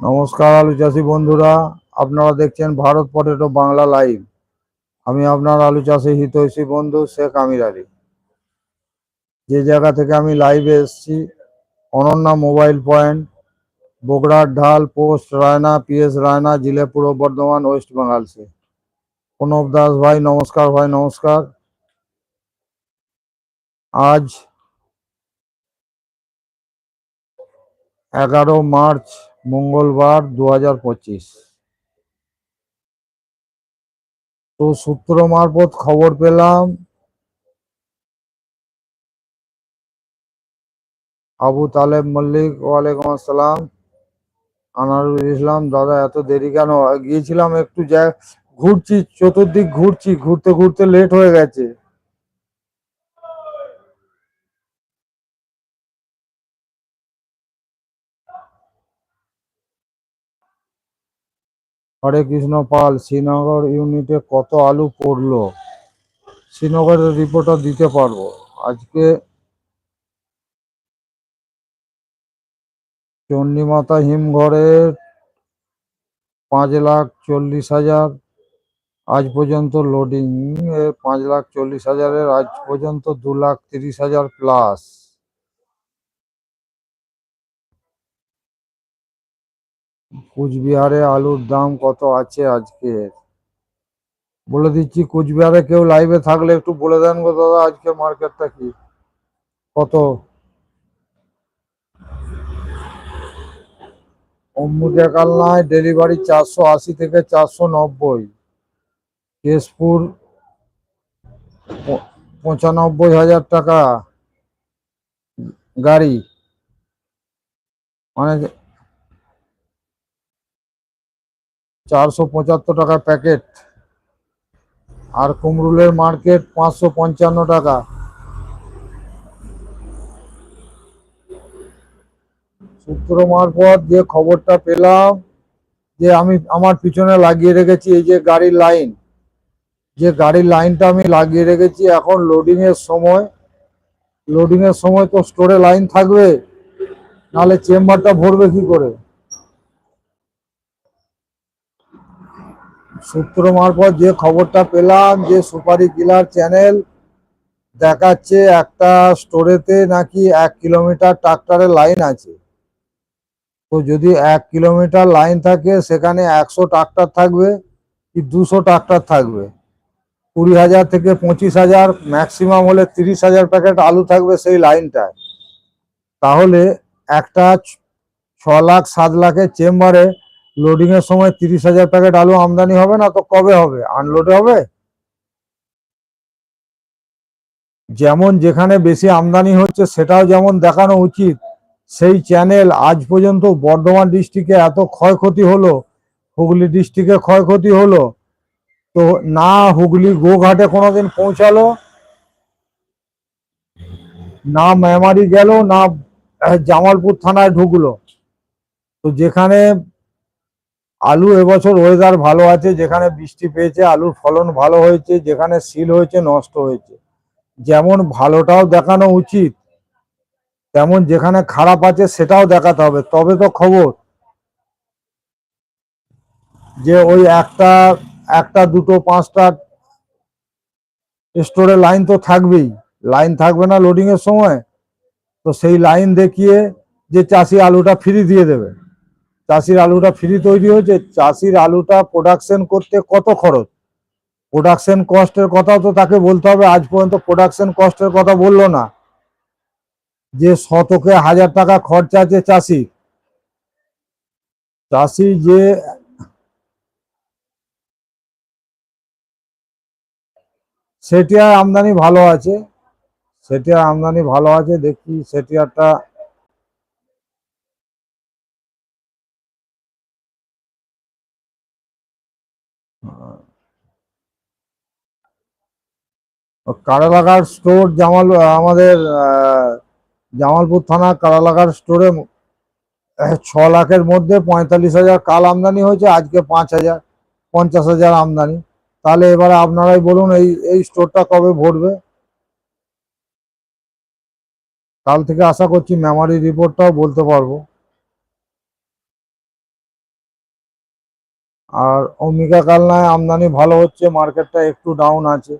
নমস্কার আলু চাষি বন্ধুরা, আপনারা দেখছেন ভারত পটেটো বাংলা লাইভ আমি আপনার আলু চাষি হিতৈষী বন্ধু শেখ আমির আলী। যে জায়গা থেকে আমি লাইভে এসেছি, অনন্যা মোবাইল পয়েন্ট বগুড়ার ঢাল, পোস্ট, রায়না পিএস রায়না জিলে পূর্ব বর্ধমান ওয়েস্ট বেঙ্গল সে। প্রণব দাস ভাই, নমস্কার ভাই, নমস্কার। আজ এগারো মার্চ, মঙ্গলবার দু হাজার পঁচিশ। তো সূত্র মারফত খবর পেলাম আবু তালেব মল্লিক, ওয়ালাইকুম আসসালাম। আনারুল ইসলাম, দাদা, এত দেরি কেন? গিয়েছিলাম একটু যা, ঘুরছি, চতুর্দিক ঘুরছি, ঘুরতে ঘুরতে লেট হয়ে গেছে। হরে কৃষ্ণ পাল, শ্রীনগর ইউনিটে কত আলু পড়ল? শ্রীনগরের রিপোর্টটা দিতে পারব। আজকে চণ্ডীমাতা হিমঘরের পাঁচ লাখ চল্লিশ হাজার। আজ পর্যন্ত লোডিং পাঁচ লাখ চল্লিশ হাজারের, আজ পর্যন্ত দু লাখ তিরিশ হাজার প্লাস কুচবিহারে আলুর দাম কত আছে আজকে বলে দিচ্ছি, কুচবিহারে কেউ লাইভে থাকলে একটু বলে দেন গো দাদা, আজকে মার্কেটটা কি? কত? অম্বুজা কালনায় ডেলিভারি চারশো আশি থেকে চারশো নব্বই। কেশপুর পঁচানব্বই হাজার টাকা গাড়ি। মানে চারশো পঁচাত্তর টাকা প্যাকেট। আর কুমরুলের মার্কেট পাঁচশো পঞ্চান্ন টাকা। সূত্র মারফত যে খবরটা পেলাম যে আমি আমার পিছনে লাগিয়ে রেখেছি এই যে গাড়ির লাইন, যে গাড়ির লাইনটা আমি লাগিয়ে রেখেছি এখন লোডিং এর সময় লোডিং এর সময় তো স্টোরে লাইন থাকবে, নাহলে চেম্বারটা ভরবে কি করে? সূত্র মারফত যে খবরটা পেলাম যে সুপারি কিলার চ্যানেল দেখাচ্ছে একটা স্টোরেতে নাকি এক কিলোমিটার ট্রাক্টরের লাইন আছে। তো যদি এক কিলোমিটার লাইন থাকে, সেখানে একশো ট্রাক্টর থাকবে কি দুশো ট্রাক্টর থাকবে? কুড়ি হাজার থেকে পঁচিশ হাজার ম্যাক্সিমাম হলে তিরিশ হাজার প্যাকেট আলু থাকবে সেই লাইনটায়। তাহলে একটা ছ- লাখ, সাত লাখের চেম্বারে লোডিং এর সময় তিরিশ হাজার প্যাকেট আলু আমদানি হবে না তো কবে হবে? আনলোডে হবে? যেমন যেখানে বেশি আমদানি হচ্ছে, সেটাও যেমন দেখানো উচিত সেই চ্যানেল আজ পর্যন্ত বর্ধমান ডিস্ট্রিক্টে এত ক্ষয়ক্ষতি হলো, হুগলি ডিস্ট্রিক্টে ক্ষয়ক্ষতি হলো, তো না হুগলি গোঘাটে কোনোদিন পৌঁছালো, না মেমারি গেল, না জামালপুর থানায় ঢুকলো। তো যেখানে আলু এবছর ওয়েদার ভালো আছে, যেখানে বৃষ্টি পেয়েছে, আলুর ফলন ভালো হয়েছে, যেখানে সিল হয়েছে, নষ্ট হয়েছে। যেমন ভালোটাও দেখানো উচিত তেমন যেখানে খারাপ আছে সেটাও দেখাতে হবে। তবে তো খবর যে ওই একটা একটা, দুটো, পাঁচটা স্টোরে লাইন তো থাকবেই। লাইন থাকবে না লোডিং এর সময়। তো সেই লাইন দেখিয়ে যে চাষি আলুটা ফ্রি দিয়ে দেবে। চাষির আলুটা ফ্রি তৈরি হয়েছে। চাষির আলুটা প্রোডাকশন করতে কত খরচ? প্রোডাকশন কস্টের কথাও তো তাকে বলতে হবে। আজ পর্যন্ত প্রোডাকশন কস্টের কথা বলল না। যে শতকে হাজার টাকা খরচা আছে চাষি। চাষি যে সেটিয়ার আমদানি ভালো আছে। সেটিয়ার আমদানি ভালো আছে, দেখি সেটিয়ারটা কারালাঘাট স্টোর জামাল, আমাদের জামালপুর থানা কারালাগার স্টোরে ছ লাখের মধ্যে পঁয়তাল্লিশ হাজার কাল আমদানি হয়েছে, আজকে পাঁচ হাজার, পঞ্চাশ হাজার আমদানি। তাহলে এবারে আপনারাই বলুন এই এই স্টোরটা কবে ভরবে? কাল থেকে আশা করছি মেমারি রিপোর্টটাও বলতে পারব। আর অম্বিকা কালনায় আমদানি ভালো হচ্ছে মার্কেটটা একটু ডাউন আছে।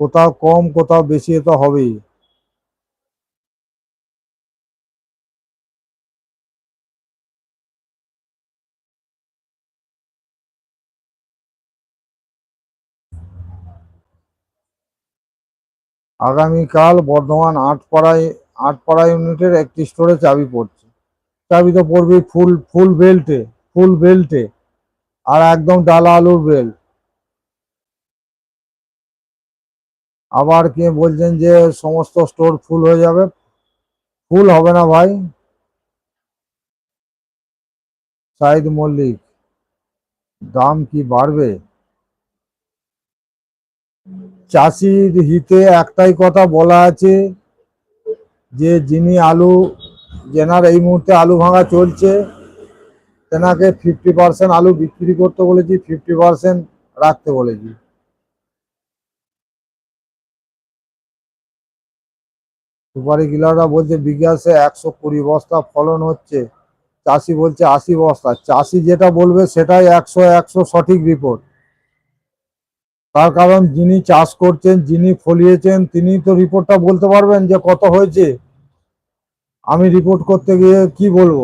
কোথাও কম, কোথাও বেশি তো হবেই। আগামীকাল বর্ধমান আটপাড়ায়, আটপাড়া ইউনিটের একটি স্টোরে চাবি পড়ছে। চাবি তো পড়বেই ফুল ফুল বেল্টে ফুল বেল্টে, আর একদম ডালা আলুর বেল্ট আবার কে বলছেন যে সমস্ত স্টোর ফুল হয়ে যাবে? ফুল হবে না ভাই। সাইদ মল্লিক, দাম কি বাড়বে? চাষির হিতে একটাই কথা বলা আছে যে যিনি আলু, যেনার এই মুহূর্তে আলু ভাঙা চলছে, তেনাকে ফিফটি পার্সেন্ট আলু বিক্রি করতে বলেছি ফিফটি পার্সেন্ট রাখতে বলেছি। সুপারি কিলাররা বলছে বিঘাসে একশো কুড়ি বস্তা ফলন হচ্ছে। চাষি বলছে আশি বস্তা। চাষি যেটা বলবে সেটাই একশো একশো সঠিক রিপোর্ট তার কারণ যিনি চাষ করছেন, যিনি ফলিয়েছেন, তিনি তো রিপোর্টটা বলতে পারবেন যে কত হয়েছে। আমি রিপোর্ট করতে গিয়ে কি বলব?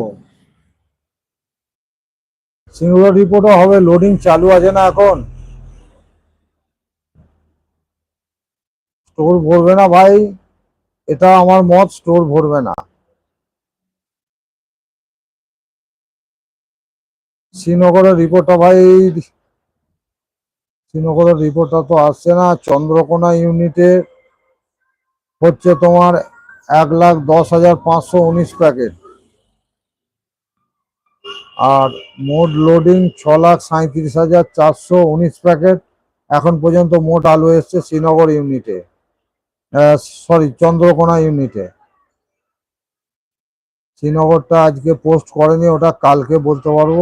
সিঙ্গুলার রিপোর্টও হবে, লোডিং চালু আছে না এখন? স্টোর ভরবে না ভাই, এটা আমার মত, স্টোর ভরবে না। শ্রীনগরের রিপোর্টটা ভাই শ্রীনগরের রিপোর্টটা তো আসছে না। চন্দ্রকোনা ইউনিটে হচ্ছে তোমার এক লাখ দশ হাজার পাঁচশো উনিশ প্যাকেট আর মোট লোডিং ছ লাখ সাঁত্রিশ হাজার চারশো উনিশ প্যাকেট এখন পর্যন্ত মোট আলু এসছে শ্রীনগর ইউনিটে সরি চন্দ্রকোনা ইউনিটে শ্রীনগরটা আজকে পোস্ট করেনি, ওটা কালকে বলতে পারব।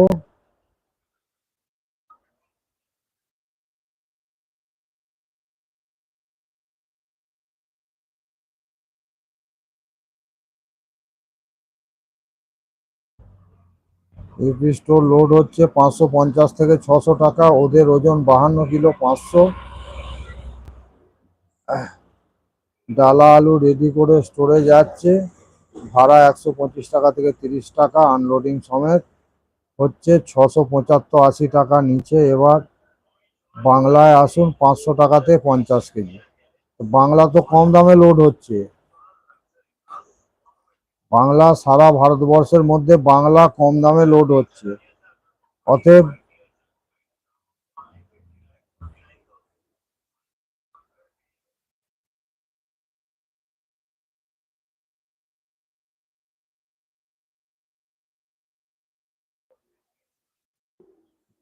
স্টোর লোড হচ্ছে পাঁচশো পঞ্চাশ থেকে ছশো টাকা। ওদের ওজন বাহান্ন কিলো পাঁচশো। ডালা আলু রেডি করে স্টোরে যাচ্ছে। ভাড়া একশো পঁচিশ টাকা থেকে তিরিশ টাকা আনলোডিং সমেত হচ্ছে ছশো পঁচাত্তর আশি টাকা নিচে। এবার বাংলায় আসুন পাঁচশো টাকাতে পঞ্চাশ কেজি। বাংলা তো কম দামে লোড হচ্ছে। বাংলা সারা ভারতবর্ষের মধ্যে বাংলা কম দামে লোড হচ্ছে। অতএব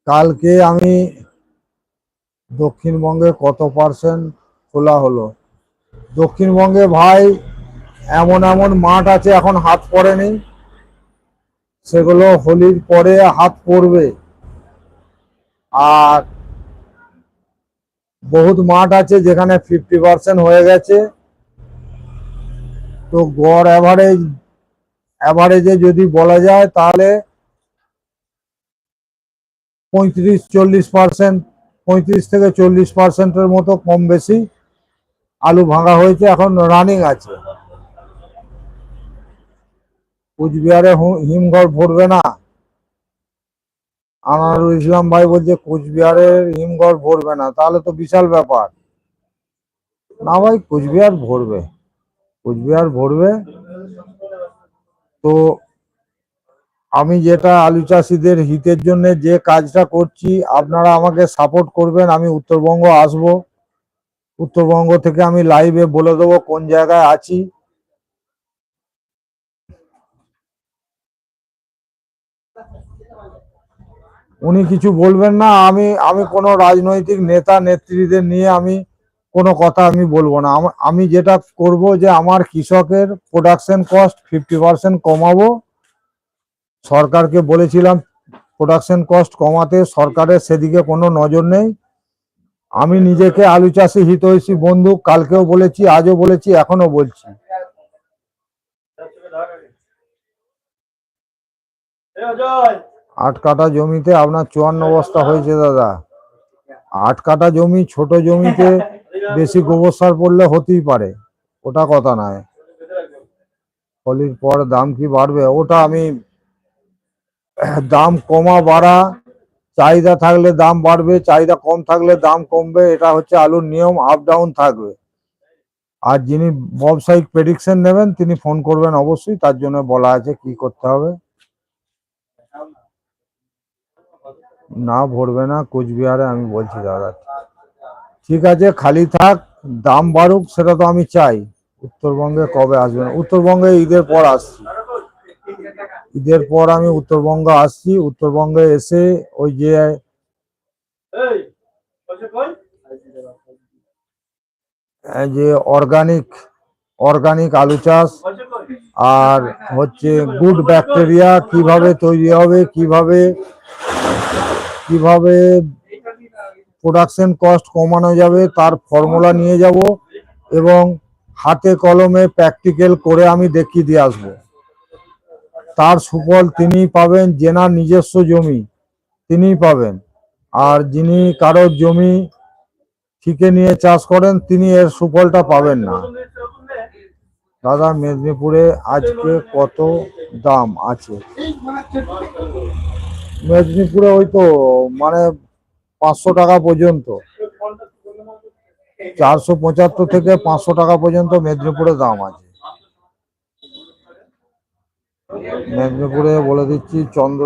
কালকে আমি দক্ষিণবঙ্গে কত পার্সেন্ট খোলা হলো? দক্ষিণবঙ্গে ভাই এমন এমন মাঠ আছে এখন হাত পড়েনি। সেগুলো হোলির পরে হাত পড়বে। আর বহুত মাঠ আছে যেখানে ফিফটি পার্সেন্ট হয়ে গেছে। তো গড় অ্যাভারেজ অ্যাভারেজে যদি বলা যায় তাহলে পঁয়ত্রিশ, চল্লিশ পার্সেন্ট পঁয়ত্রিশ থেকে চল্লিশ পার্সেন্টের মতো কম বেশি আলু ভাঙা হয়েছে, এখন রানিং আছে। কুচবিহারে হিমঘর ভরবে না। আনারুল ইসলাম ভাই বলছে, কুচবিহারের হিমঘর ভরবে না। তাহলে তো বিশাল ব্যাপার। না ভাই, কুচবিহার ভরবে। কুচবিহার ভরবে। তো আমি যেটা আলু চাষিদের হিতের জন্য যে কাজটা করছি, আপনারা আমাকে সাপোর্ট করবেন। আমি উত্তরবঙ্গ আসব। উত্তরবঙ্গ থেকে আমি লাইভে বলে দেবো কোন জায়গায় আছি। উনি কিছু বলবেন না, আমি আমি কোনো রাজনৈতিক নেতা, নেত্রীদের নিয়ে আমি কোনো কথা আমি বলব না। আমি যেটা করব যে আমার কৃষকের প্রোডাকশন কস্ট ফিফটি পার্সেন্ট কমাবো। সরকারকে বলেছিলাম প্রোডাকশন কস্ট কমাতে সরকারের সেদিকে কোনো নজর নেই। আমি নিজেকে আলু চাষি হিতৈষী বন্ধু, কালকেও বলেছি, আজও বলেছি এখনও বলছি। আট কাঠা জমিতে আপনার চুয়ান্ন বস্তা হয়েছে, দাদা। আট কাঠা জমি, ছোট জমিতে বেশি গোবর সার পড়লে হতেই পারে। ওটা কথা নয়। ফলির পর দাম কি বাড়বে? ওটা আমি দাম কমা বাড়া, চাহিদা থাকলে দাম বাড়বে, চাহিদা কম থাকলে দাম কমবে, এটা হচ্ছে আলুর নিয়ম আপ ডাউন থাকবে। আর যিনি ব্যবসায়িক প্রেডিকশন নেবেন, তিনি ফোন করবেন অবশ্যই, তার জন্য বলা আছে কি করতে হবে। না ভরবে না, কোচবিহারে আমি বলছি, দাদা। ঠিক আছে, খালি থাক, দাম বাড়ুক, সেটা তো আমি চাই। উত্তরবঙ্গে কবে আসবেন উত্তরবঙ্গে ঈদের পর আসছি। ঈদের পর আমি উত্তরবঙ্গ আসছি। উত্তরবঙ্গে এসে ওই যে যে অর্গানিক অর্গানিক আলু চাষ আর হচ্ছে গুড ব্যাকটেরিয়া কীভাবে তৈরি হবে, কীভাবে কীভাবে প্রোডাকশন কস্ট কমানো যাবে তার ফর্মুলা নিয়ে যাব এবং হাতে কলমে প্র্যাকটিক্যাল করে আমি দেখিয়ে দিয়ে আসব। তার সুফল তিনি পাবেন জেনার নিজস্ব জমি তিনিই পাবেন। আর যিনি কারোর জমি ঠিকে নিয়ে চাষ করেন, তিনি এর সুফলটা পাবেন না। দাদা মেদিনীপুরে আজকে কত দাম আছে? মেদিনীপুরে ওই তো মানে পাঁচশো টাকা পর্যন্ত। চারশো পঁচাত্তর থেকে পাঁচশো টাকা পর্যন্ত মেদিনীপুরে দাম আছে। মেদিনীপুরে বলে দিচ্ছি, চন্দ্র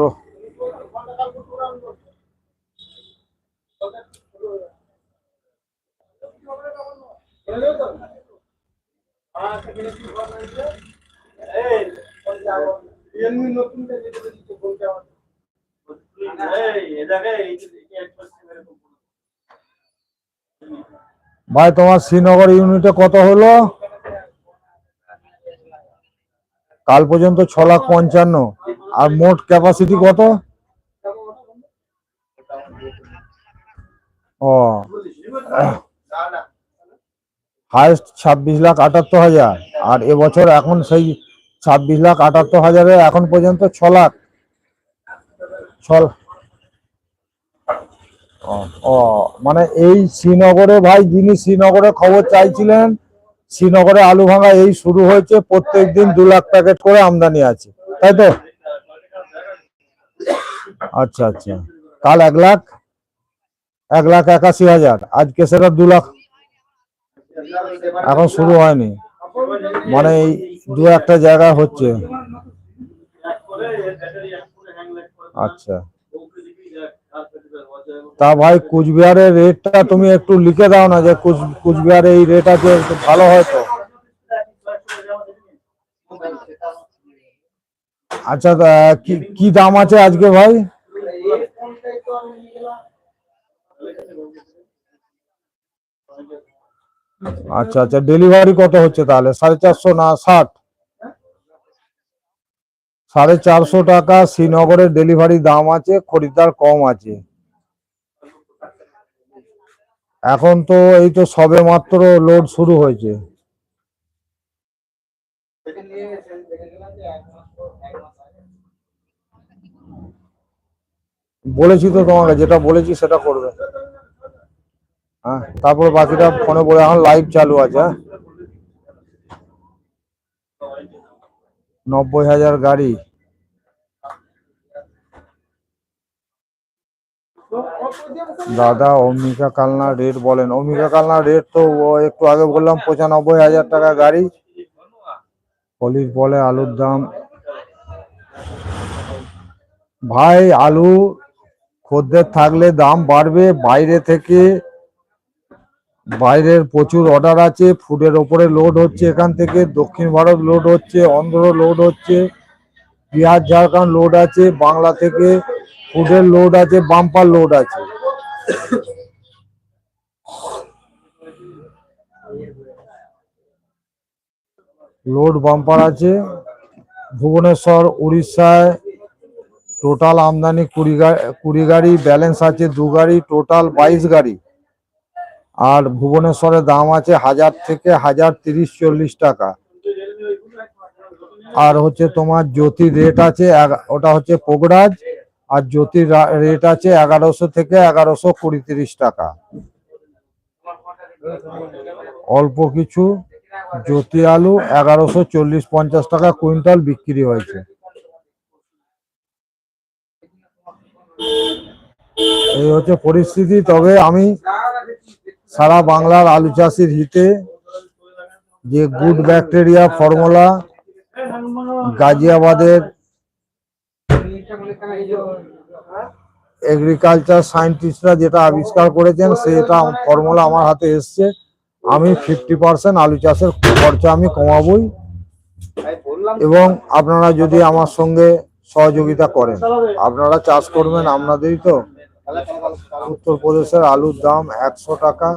ভাই, তোমার শ্রীনগর ইউনিটে কত হলো? কাল পর্যন্ত ছ লাখ পঞ্চান্ন। আর মোট ক্যাপাসিটি কত? ও। হাইস্ট ছাব্বিশ লাখ আটাত্তর হাজার। আর এবছর এখন সেই ছাব্বিশ লাখ আটাত্তর হাজারে এখন পর্যন্ত ছ লাখ। ছ ও, মানে এই শ্রীনগরে ভাই যিনি শ্রীনগরে খবর চাইছিলেন শ্রীনগরে আলু ভাঙা এই শুরু হয়েছে প্রত্যেক দিন দু লাখ প্যাকেট করে আমদানি আছে। তাই তো? আচ্ছা আচ্ছা। কাল এক লাখ? এক লাখ একাশি হাজার। আজকে সেটা দু লাখ। এখন শুরু হয়নি। মানে এই দু একটা জায়গা হচ্ছে। আচ্ছা। তা ভাই কুচবিহারের রেটটা তুমি একটু লিখে দাও না যে কুচ কুচবিহারে এই রেট আছে ভালো হয় তো। আচ্ছা কি দাম আছে আজকে ভাই? আচ্ছা আচ্ছা ডেলিভারি কত হচ্ছে তাহলে? সাড়ে চারশো না ষাট? সাড়ে চারশো টাকা শ্রীনগরের ডেলিভারি দাম আছে, খরিদ্দার কম আছে। এখন তো এই তো সবে মাত্র লোড শুরু হয়েছে। বলেছি তো তোমাকে, যেটা বলেছি সেটা করবে। হ্যাঁ তারপর বাকিটা ফোনে বলে এখন লাইভ চালু আছে হ্যাঁ। নব্বই হাজার গাড়ি। দাদা, অম্বিকা কালনা রেট বলেন। অম্বিকা কালনা রেট তো একটু আগে বললাম, পঁচানব্বই হাজার টাকা গাড়ি। পলিশ বলে আলুর দাম। ভাই, আলু খদ্দের থাকলে দাম বাড়বে। বাইরে থেকে বাইরের প্রচুর অর্ডার আছে। ফুডের ওপরে লোড হচ্ছে এখান থেকে। দক্ষিণ ভারত লোড হচ্ছে, অন্ধ্র লোড হচ্ছে। বিহার, ঝাড়খণ্ড লোড আছে। বাংলা থেকে ফুডের লোড আছে বাম্পার লোড আছে। লোড বাম্পার আছে। ভুবনেশ্বর, উড়িষ্যায় টোটাল আমদানি কুড়ি কুড়ি গাড়ি ব্যালেন্স আছে দু গাড়ি টোটাল বাইশ গাড়ি। আর ভুবনেশ্বরের দাম আছে হাজার থেকে হাজার তিরিশ চল্লিশ টাকা। আর হচ্ছে তোমার জ্যোতি রেট আছে ওটা হচ্ছে পোগরাজ। আর জ্যোতির রেট আছে এগারোশো থেকে এগারোশো কুড়ি তিরিশ টাকা। অল্প কিছু জ্যোতি আলু এগারোশো চল্লিশ পঞ্চাশ টাকা কুইন্টাল বিক্রি হয়েছে। এই হচ্ছে পরিস্থিতি। তবে আমি সারা বাংলার আলু চাষির হিতে যে গুড ব্যাকটেরিয়া ফর্মুলা গাজিয়াবাদের এগ্রিকালচার সায়েন্টিস্টরা যেটা আবিষ্কার করেছেন, সেটা ফর্মুলা আমার হাতে এসছে। আমি ফিফটি পার্সেন্ট আলু চাষের খরচা আমি কমাবই। এবং আপনারা যদি আমার সঙ্গে সহযোগিতা করেন, আপনারা চাষ করবেন আপনাদেরই তো। উত্তরপ্রদেশের আলুর দাম একশো টাকা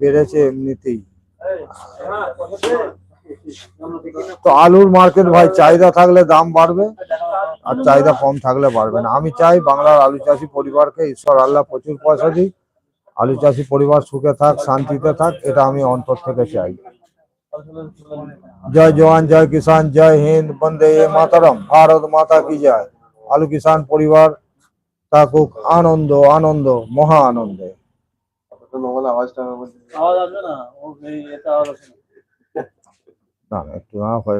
বেড়েছে এমনিতেই। তো আলুর মার্কেট ভাই, চাহিদা থাকলে দাম বাড়বে। আর চাহিদা কম থাকলে পারবে না। আমি চাই বাংলার আলু চাষি পরিবারকে ঈশ্বর আল্লাহ প্রচুর পয়সা দিই আলু চাষি পরিবার সুখে থাক শান্তিতে থাক এটা আমি অন্তর থেকে চাই। জয় জওয়ান জয় কিষান জয় হিন্দ বন্দে মাতারম ভারত মাতা কি জয়। আলু কিষান পরিবার থাকুক আনন্দ আনন্দ মহা আনন্দে। না, একটু না হয়ে